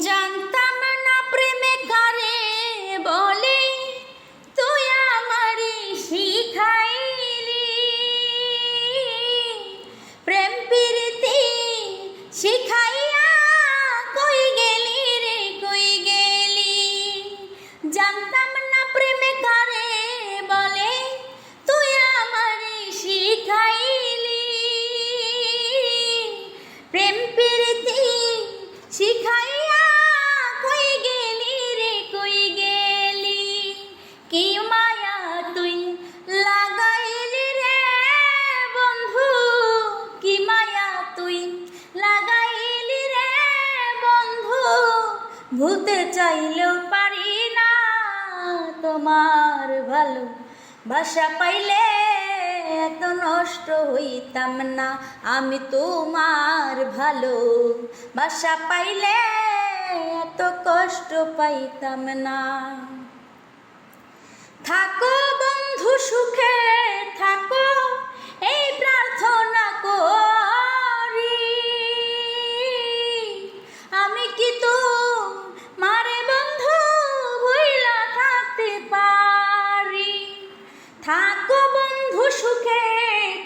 জানতাম না প্রেমে ভুলতে চাইলেও পারি না তোমার ভালো ভাষা পাইলে এত নষ্ট হইতাম না। আমি তোমার ভালো বাসা পাইলে এত কষ্ট পাইতাম না। থাকো বন্ধু সুখে থাকো বন্ধু সুখে,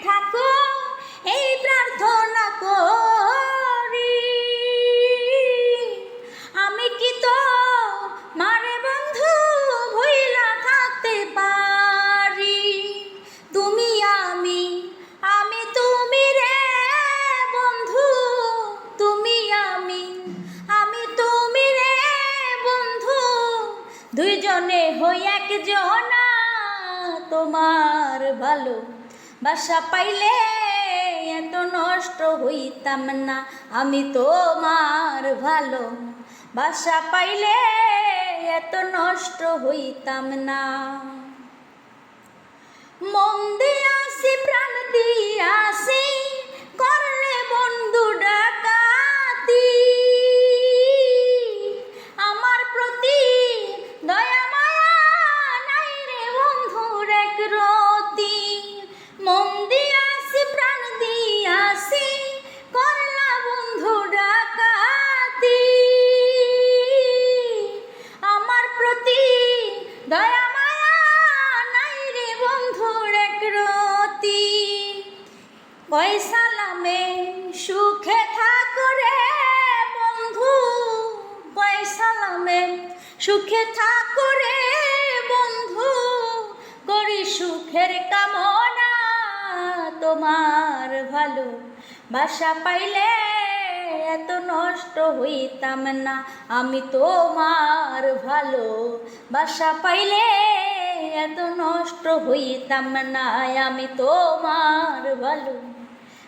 থাকো, এই প্রার্থনা করি। আমি কি তো মারে বন্ধু ভুইলা থাকতে পারি? তুমি আমি আমি তুমি রে বন্ধু, তুমি আমি আমি তুমি রে বন্ধু। দুইজনে হই একজনা তোমার ভালো। বাসা পাইলে এত নষ্ট হইতাম না, আমি তোমার ভালো। বাসা পাইলে এত নষ্ট হইতাম না। মন দিয়ে আসি প্রাণ দিয়াছি সালামে সুখে থাকো রে বন্ধু। কয় সালামে সুখে থাকো রে বন্ধু। করি সুখের কামনা তোমার ভালো বাসা পাইলে এত নষ্ট হইতাম না। আমি তোমার ভালো বাসা পাইলে এত নষ্ট হইতাম না। আমি তোমার ভালো